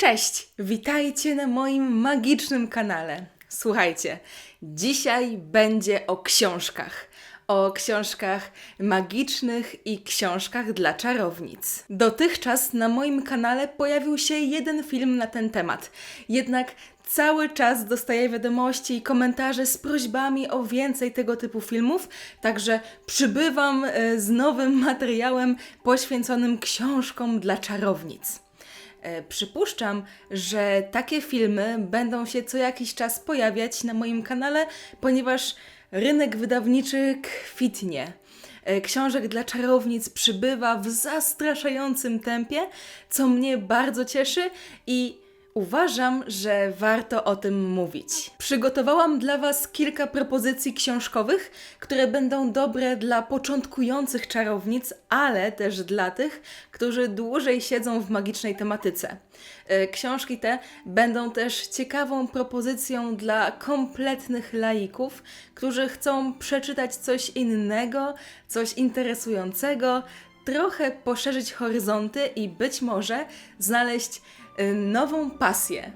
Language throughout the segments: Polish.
Cześć! Witajcie na moim magicznym kanale. Słuchajcie, dzisiaj będzie o książkach. O książkach magicznych i książkach dla czarownic. Dotychczas na moim kanale pojawił się jeden film na ten temat. Jednak cały czas dostaję wiadomości i komentarze z prośbami o więcej tego typu filmów, także przybywam e, z nowym materiałem poświęconym książkom dla czarownic. E, Przypuszczam, że takie filmy będą się co jakiś czas pojawiać na moim kanale, ponieważ rynek wydawniczy kwitnie. E, Książek dla czarownic przybywa w zastraszającym tempie, co mnie bardzo cieszy i Uważam, że warto o tym mówić. Przygotowałam dla Was kilka propozycji książkowych, które będą dobre dla początkujących czarownic, ale też dla tych, którzy dłużej siedzą w magicznej tematyce. E, Książki te będą też ciekawą propozycją dla kompletnych laików, którzy chcą przeczytać coś innego, coś interesującego, trochę poszerzyć horyzonty i być może znaleźć nową pasję.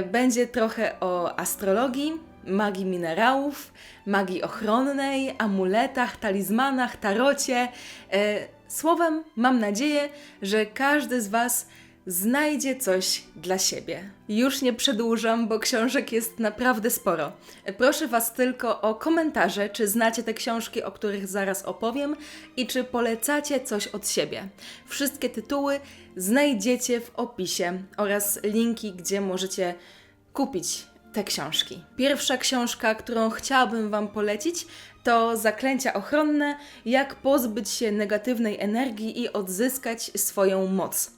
Y, Będzie trochę o astrologii, magii minerałów, magii ochronnej, amuletach, talizmanach, tarocie. Y, Słowem, mam nadzieję, że każdy z Was znajdzie coś dla siebie. Już nie przedłużam, bo książek jest naprawdę sporo. Proszę Was tylko o komentarze, czy znacie te książki, o których zaraz opowiem i czy polecacie coś od siebie. Wszystkie tytuły znajdziecie w opisie oraz linki, gdzie możecie kupić te książki. Pierwsza książka, którą chciałabym Wam polecić, to Zaklęcia ochronne, jak pozbyć się negatywnej energii i odzyskać swoją moc.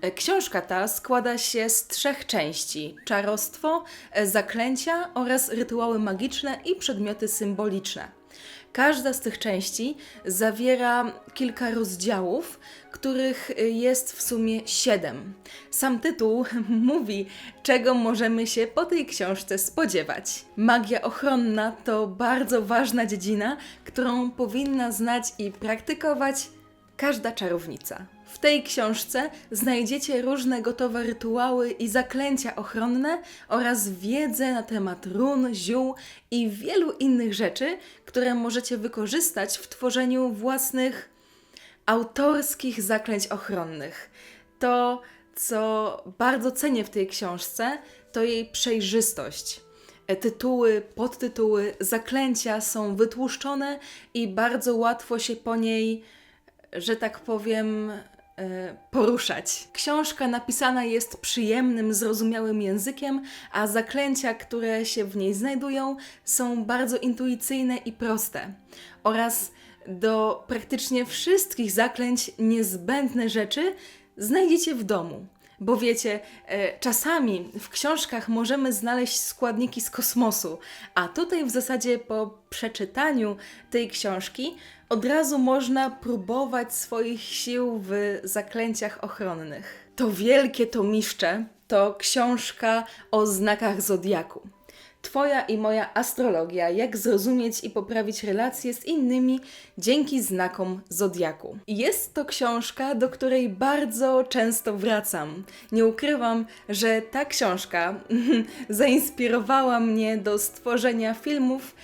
E, Książka ta składa się z trzech części: czarostwo, e, zaklęcia oraz rytuały magiczne i przedmioty symboliczne. Każda z tych części zawiera kilka rozdziałów, których y, jest w sumie siedem. Sam tytuł mówi, czego możemy się po tej książce spodziewać. Magia ochronna to bardzo ważna dziedzina, którą powinna znać i praktykować każda czarownica. W tej książce znajdziecie różne gotowe rytuały i zaklęcia ochronne oraz wiedzę na temat run, ziół i wielu innych rzeczy, które możecie wykorzystać w tworzeniu własnych autorskich zaklęć ochronnych. To, co bardzo cenię w tej książce, to jej przejrzystość. E, Tytuły, podtytuły, zaklęcia są wytłuszczone i bardzo łatwo się po niej, że tak powiem, poruszać. Książka napisana jest przyjemnym, zrozumiałym językiem, a zaklęcia, które się w niej znajdują, są bardzo intuicyjne i proste. Oraz do praktycznie wszystkich zaklęć niezbędne rzeczy znajdziecie w domu. Bo wiecie, e, czasami w książkach możemy znaleźć składniki z kosmosu, a tutaj w zasadzie po przeczytaniu tej książki od razu można próbować swoich sił w zaklęciach ochronnych. To wielkie tomiszcze to książka o znakach zodiaku. Twoja i moja astrologia, jak zrozumieć i poprawić relacje z innymi dzięki znakom zodiaku. Jest to książka, do której bardzo często wracam. Nie ukrywam, że ta książka zainspirowała mnie do stworzenia filmów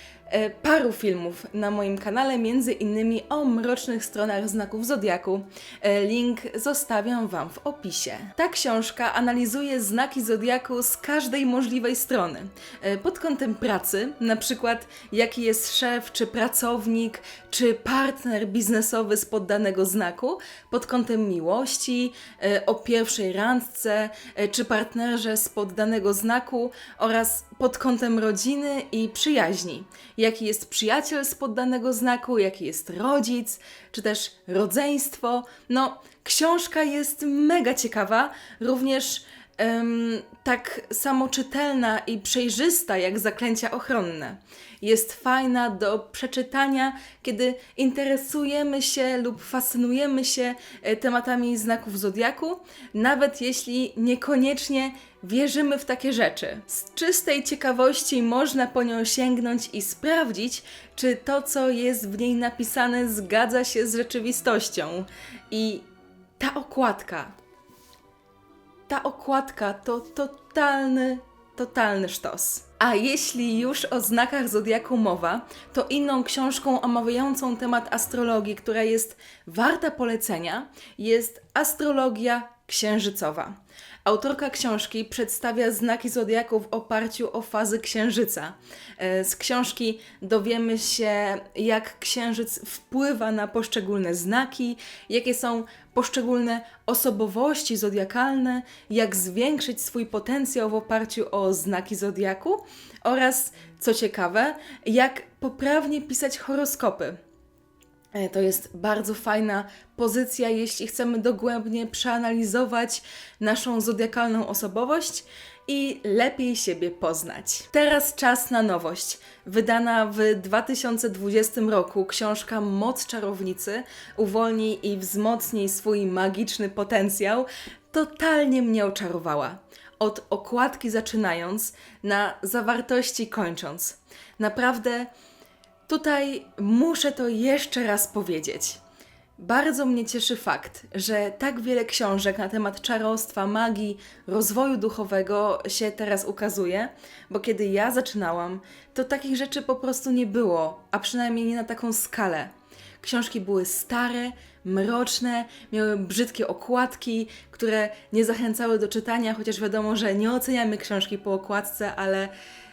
paru filmów na moim kanale, między innymi o mrocznych stronach znaków zodiaku. E, Link zostawiam Wam w opisie. Ta książka analizuje znaki zodiaku z każdej możliwej strony. E, Pod kątem pracy, na przykład jaki jest szef, czy pracownik, czy partner biznesowy z poddanego znaku, pod kątem miłości, e, o pierwszej randce, e, czy partnerze z poddanego znaku oraz pod kątem rodziny i przyjaźni. Jaki jest przyjaciel z poddanego znaku, jaki jest rodzic, czy też rodzeństwo. No, książka jest mega ciekawa, również em, tak samo czytelna i przejrzysta jak zaklęcia ochronne. Jest fajna do przeczytania, kiedy interesujemy się lub fascynujemy się e, tematami znaków zodiaku, nawet jeśli niekoniecznie wierzymy w takie rzeczy. Z czystej ciekawości można po nią sięgnąć i sprawdzić, czy to, co jest w niej napisane, zgadza się z rzeczywistością. I ta okładka, ta okładka to totalny, totalny sztos. A jeśli już o znakach zodiaku mowa, to inną książką omawiającą temat astrologii, która jest warta polecenia, jest Astrologia Księżycowa. Autorka książki przedstawia znaki zodiaku w oparciu o fazy księżyca. E, Z książki dowiemy się, jak księżyc wpływa na poszczególne znaki, jakie są poszczególne osobowości zodiakalne, jak zwiększyć swój potencjał w oparciu o znaki zodiaku oraz, co ciekawe, jak poprawnie pisać horoskopy. E, To jest bardzo fajna pozycja, jeśli chcemy dogłębnie przeanalizować naszą zodiakalną osobowość i lepiej siebie poznać. Teraz czas na nowość. Wydana w 2020 roku książka Moc Czarownicy uwolnij i wzmocnij swój magiczny potencjał totalnie mnie oczarowała. Od okładki zaczynając, na zawartości kończąc. Naprawdę Tutaj muszę to jeszcze raz powiedzieć. Bardzo mnie cieszy fakt, że tak wiele książek na temat czarostwa, magii, rozwoju duchowego się teraz ukazuje, bo kiedy ja zaczynałam, to takich rzeczy po prostu nie było, a przynajmniej nie na taką skalę. Książki były stare, mroczne, miały brzydkie okładki, które nie zachęcały do czytania, chociaż wiadomo, że nie oceniamy książki po okładce, ale,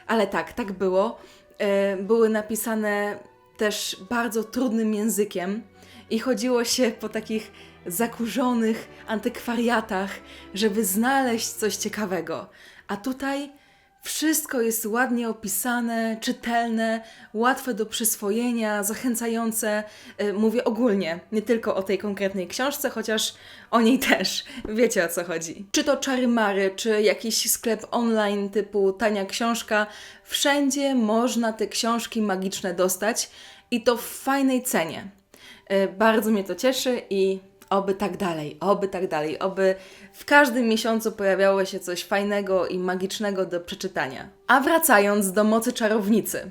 ale tak, tak było. E, Były napisane też bardzo trudnym językiem i chodziło się po takich zakurzonych antykwariatach, żeby znaleźć coś ciekawego. A tutaj wszystko jest ładnie opisane, czytelne, łatwe do przyswojenia, zachęcające. E, Mówię ogólnie, nie tylko o tej konkretnej książce, chociaż o niej też. Wiecie o co chodzi. Czy to czary mary, czy jakiś sklep online typu tania książka, wszędzie można te książki magiczne dostać i to w fajnej cenie. E, Bardzo mnie to cieszy i oby tak dalej, oby tak dalej, oby w każdym miesiącu pojawiało się coś fajnego i magicznego do przeczytania. A wracając do mocy czarownicy.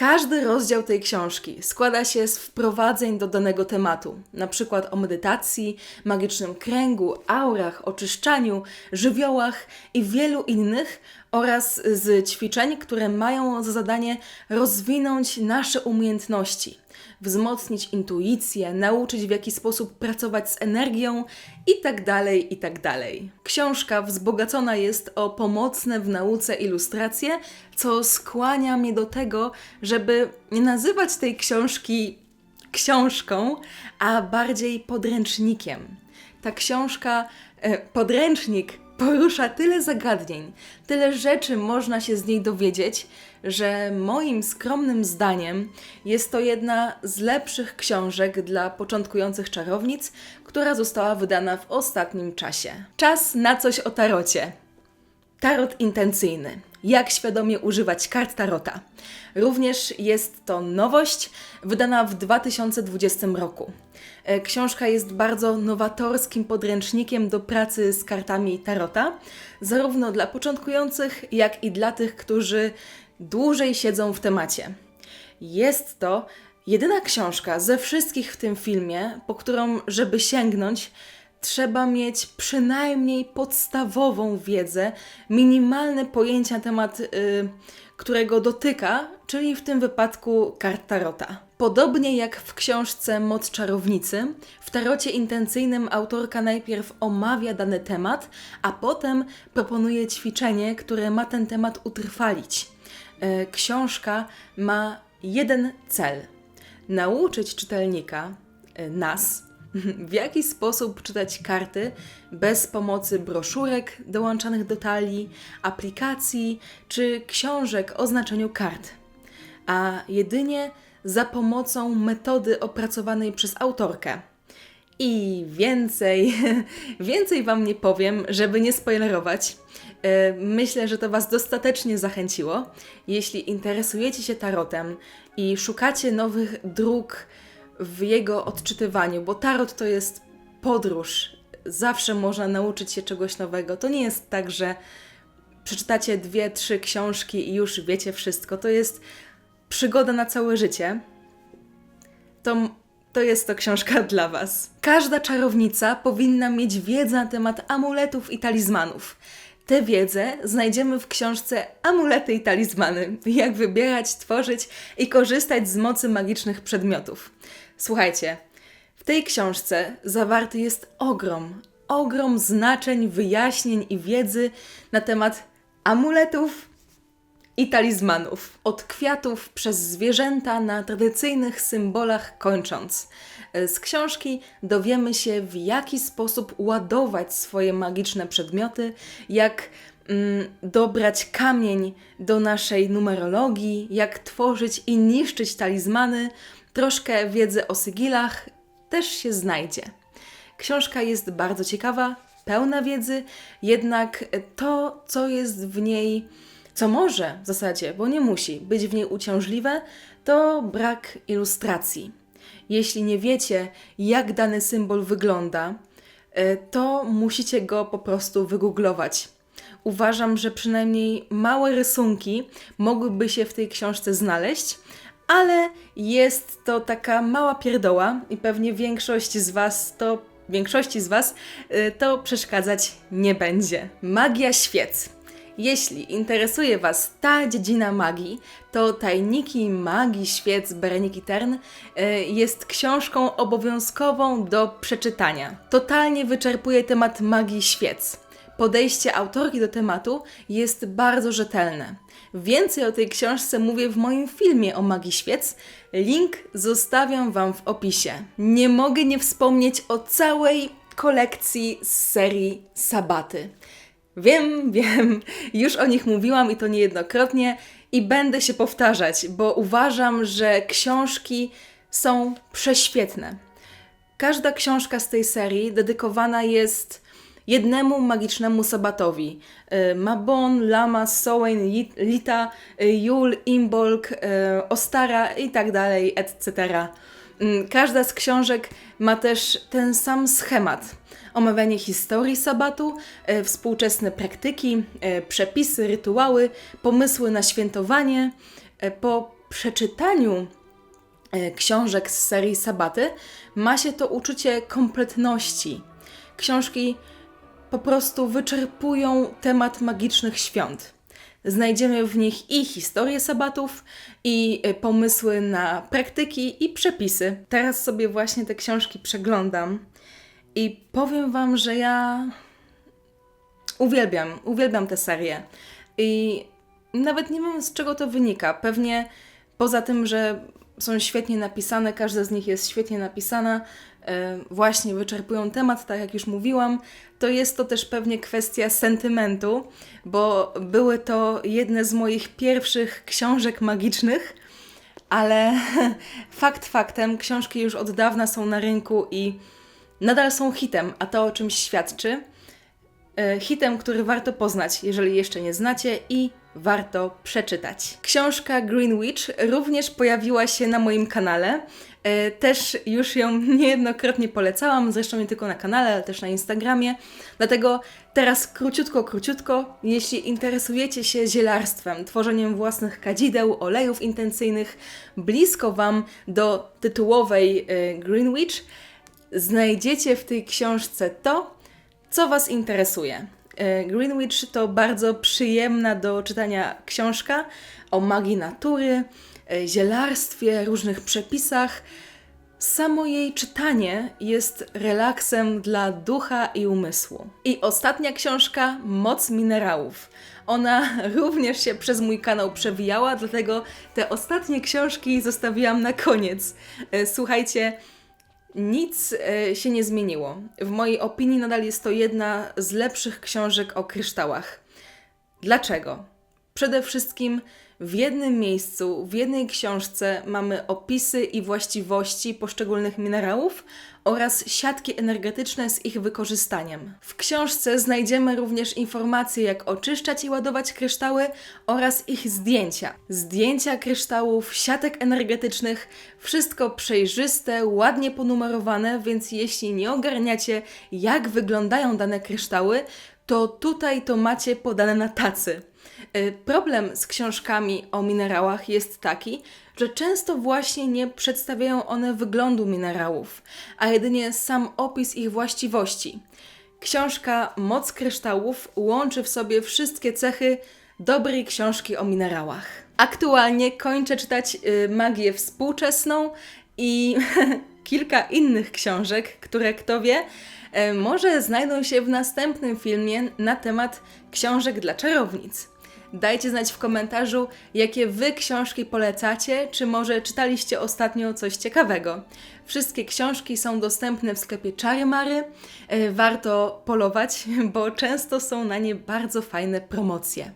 Każdy rozdział tej książki składa się z wprowadzeń do danego tematu, na przykład o medytacji, magicznym kręgu, aurach, oczyszczaniu, żywiołach i wielu innych oraz z ćwiczeń, które mają za zadanie rozwinąć nasze umiejętności, wzmocnić intuicję, nauczyć w jaki sposób pracować z energią itd. itd. Książka wzbogacona jest o pomocne w nauce ilustracje, co skłania mnie do tego, żeby nie nazywać tej książki książką, a bardziej podręcznikiem. Ta książka, e, podręcznik, porusza tyle zagadnień, tyle rzeczy można się z niej dowiedzieć, że moim skromnym zdaniem jest to jedna z lepszych książek dla początkujących czarownic, która została wydana w ostatnim czasie. Czas na coś o tarocie. Tarot intencyjny. Jak świadomie używać kart tarota. Również jest to nowość wydana w 2020 roku. E, Książka jest bardzo nowatorskim podręcznikiem do pracy z kartami tarota, zarówno dla początkujących, jak i dla tych, którzy dłużej siedzą w temacie. Jest to jedyna książka ze wszystkich w tym filmie, po którą, żeby sięgnąć, trzeba mieć przynajmniej podstawową wiedzę, minimalne pojęcie na temat, y, którego dotyka, czyli w tym wypadku kart tarota. Podobnie jak w książce Moc czarownicy, w tarocie intencyjnym autorka najpierw omawia dany temat, a potem proponuje ćwiczenie, które ma ten temat utrwalić. E, Książka ma jeden cel: nauczyć czytelnika, e, nas, w jaki sposób czytać karty bez pomocy broszurek dołączanych do talii, aplikacji czy książek o znaczeniu kart, a jedynie za pomocą metody opracowanej przez autorkę. I więcej, więcej Wam nie powiem, żeby nie spoilerować. E, Myślę, że to Was dostatecznie zachęciło. Jeśli interesujecie się tarotem i szukacie nowych dróg w jego odczytywaniu, bo tarot to jest podróż. Zawsze można nauczyć się czegoś nowego. To nie jest tak, że przeczytacie dwie, trzy książki i już wiecie wszystko. To jest przygoda na całe życie. To to jest to książka dla Was. Każda czarownica powinna mieć wiedzę na temat amuletów i talizmanów. Tę wiedzę znajdziemy w książce Amulety i talizmany. Jak wybierać, tworzyć i korzystać z mocy magicznych przedmiotów. Słuchajcie, w tej książce zawarty jest ogrom, ogrom znaczeń, wyjaśnień i wiedzy na temat amuletów i talizmanów. Od kwiatów przez zwierzęta na tradycyjnych symbolach kończąc. Z książki dowiemy się, w jaki sposób ładować swoje magiczne przedmioty, jak mm, dobrać kamień do naszej numerologii, jak tworzyć i niszczyć talizmany. Troszkę wiedzy o sygilach też się znajdzie. Książka jest bardzo ciekawa, pełna wiedzy, jednak to, co jest w niej, co może w zasadzie, bo nie musi być w niej uciążliwe, to brak ilustracji. Jeśli nie wiecie, jak dany symbol wygląda, e, to musicie go po prostu wygooglować. Uważam, że przynajmniej małe rysunki mogłyby się w tej książce znaleźć, ale jest to taka mała pierdoła i pewnie większość z Was to większości z Was y, to przeszkadzać nie będzie. Magia świec. Jeśli interesuje Was ta dziedzina magii, to Tajniki Magii Świec Bereniki Tern y, jest książką obowiązkową do przeczytania. Totalnie wyczerpuje temat magii świec. Podejście autorki do tematu jest bardzo rzetelne. Więcej o tej książce mówię w moim filmie o magii świec. Link zostawiam Wam w opisie. Nie mogę nie wspomnieć o całej kolekcji z serii Sabaty. Wiem, wiem, już o nich mówiłam i to niejednokrotnie i będę się powtarzać, bo uważam, że książki są prześwietne. Każda książka z tej serii dedykowana jest jednemu magicznemu sabatowi. Y, Mabon, Lama, Sowen, Lita, y, Jul, Imbolg, y, Ostara i tak dalej, etc. Każda z książek ma też ten sam schemat. Omawianie historii sabatu, współczesne praktyki, przepisy, rytuały, pomysły na świętowanie. Po przeczytaniu książek z serii Sabaty ma się to uczucie kompletności. Książki po prostu wyczerpują temat magicznych świąt. Znajdziemy w nich i historię sabatów, i y, pomysły na praktyki i przepisy. Teraz sobie właśnie te książki przeglądam i powiem Wam, że ja uwielbiam, uwielbiam tę serię. I nawet nie wiem z czego to wynika. Pewnie poza tym, że są świetnie napisane, każda z nich jest świetnie napisana, e, właśnie wyczerpują temat, tak jak już mówiłam, to jest to też pewnie kwestia sentymentu, bo były to jedne z moich pierwszych książek magicznych, ale fakt faktem, książki już od dawna są na rynku i nadal są hitem, a to o czymś świadczy. E, hitem, który warto poznać, jeżeli jeszcze nie znacie i warto przeczytać. Książka Green Witch również pojawiła się na moim kanale. E, też już ją niejednokrotnie polecałam, zresztą nie tylko na kanale, ale też na Instagramie. Dlatego teraz króciutko, króciutko, jeśli interesujecie się zielarstwem, tworzeniem własnych kadzideł, olejów intencyjnych, blisko Wam do tytułowej e, Green Witch, znajdziecie w tej książce to, co Was interesuje. E, Greenwich to bardzo przyjemna do czytania książka o magii natury, e, zielarstwie, różnych przepisach. Samo jej czytanie jest relaksem dla ducha i umysłu. I ostatnia książka Moc minerałów. Ona również się przez mój kanał przewijała, dlatego te ostatnie książki zostawiłam na koniec. E, słuchajcie, nic e, się nie zmieniło. W mojej opinii nadal jest to jedna z lepszych książek o kryształach. Dlaczego? Przede wszystkim w jednym miejscu, w jednej książce mamy opisy i właściwości poszczególnych minerałów oraz siatki energetyczne z ich wykorzystaniem. W książce znajdziemy również informacje, jak oczyszczać i ładować kryształy oraz ich zdjęcia. Zdjęcia kryształów, siatek energetycznych, wszystko przejrzyste, ładnie ponumerowane, więc jeśli nie ogarniacie, jak wyglądają dane kryształy, to tutaj to macie podane na tacy. Y, Problem z książkami o minerałach jest taki, że często właśnie nie przedstawiają one wyglądu minerałów, a jedynie sam opis ich właściwości. Książka Moc kryształów łączy w sobie wszystkie cechy dobrej książki o minerałach. Aktualnie kończę czytać y, magię współczesną i kilka innych książek, które kto wie, e, może znajdą się w następnym filmie na temat książek dla czarownic. Dajcie znać w komentarzu, jakie wy książki polecacie, czy może czytaliście ostatnio coś ciekawego. Wszystkie książki są dostępne w sklepie Czary Mary. E, Warto polować, bo często są na nie bardzo fajne promocje.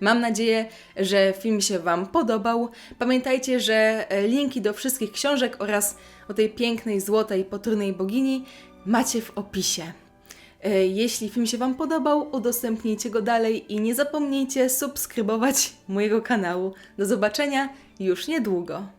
Mam nadzieję, że film się Wam podobał. Pamiętajcie, że e, linki do wszystkich książek oraz o tej pięknej, złotej, potrójnej bogini macie w opisie. E, Jeśli film się Wam podobał, udostępnijcie go dalej i nie zapomnijcie subskrybować mojego kanału. Do zobaczenia już niedługo.